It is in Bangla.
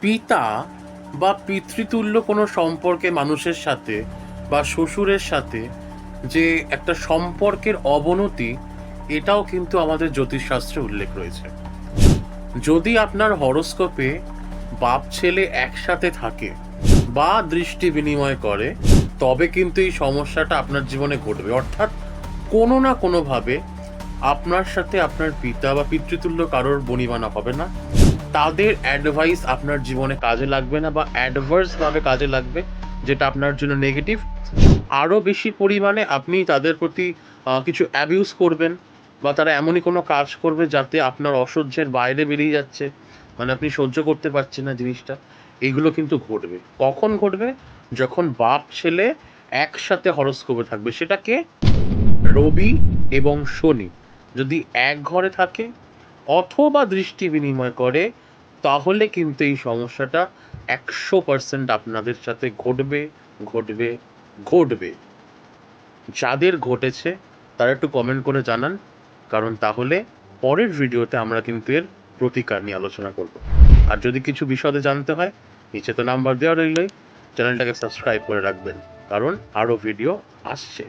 পিতা বা পিতৃতুল্য কোনো সম্পর্কে মানুষের সাথে বা শ্বশুরের সাথে যে একটা সম্পর্কের অবনতি, এটাও কিন্তু আমাদের জ্যোতিষশাস্ত্রে উল্লেখ রয়েছে। যদি আপনার হরোস্কোপে বাপ ছেলে একসাথে থাকে বা দৃষ্টি বিনিময় করে, তবে কিন্তু এই সমস্যাটা আপনার জীবনে ঘটবে। অর্থাৎ কোনো না কোনোভাবে আপনার সাথে আপনার পিতা বা পিতৃতুল্য কারোর বনিবানা হবে না। তাদের অ্যাডভাইস আপনার জীবনে কাজে লাগবে না বা অ্যাডভার্স ভাবে কাজে লাগবে, যেটা আপনার জন্য নেগেটিভ আরও বেশি পরিমাণে আপনি তাদের প্রতি কিছু অ্যাবিউজ করবেন বা তারা এমনই কোনো কাজ করবে যাতে আপনার অসহ্যের বাইরে বেরিয়ে যাচ্ছে মানে আপনি সহ্য করতে পারছেন না জিনিসটা। এগুলো কিন্তু ঘটবে। কখন ঘটবে? যখন বাপ, ছেলে একসাথে হরস্কোপে থাকবে। সেটাকে রবি এবং শনি যদি এক ঘরে থাকে অথবা দৃষ্টি বিনিময় করে, তাহলে কিন্তু এই সমস্যাটা একশো পার্সেন্ট আপনাদের সাথে ঘটবে ঘটবে ঘটবে। যাদের ঘটেছে, তারা একটু কমেন্ট করে জানান, কারণ তাহলে পরের ভিডিওতে আমরা কিন্তু এর প্রতিকার নিয়ে আলোচনা করব। আর যদি কিছু বিশদে জানতে হয়, নিচে তো নাম্বার দেওয়া রইলই, চ্যানেলটাকে সাবস্ক্রাইব করে রাখবেন, কারণ আরও ভিডিও আসছে।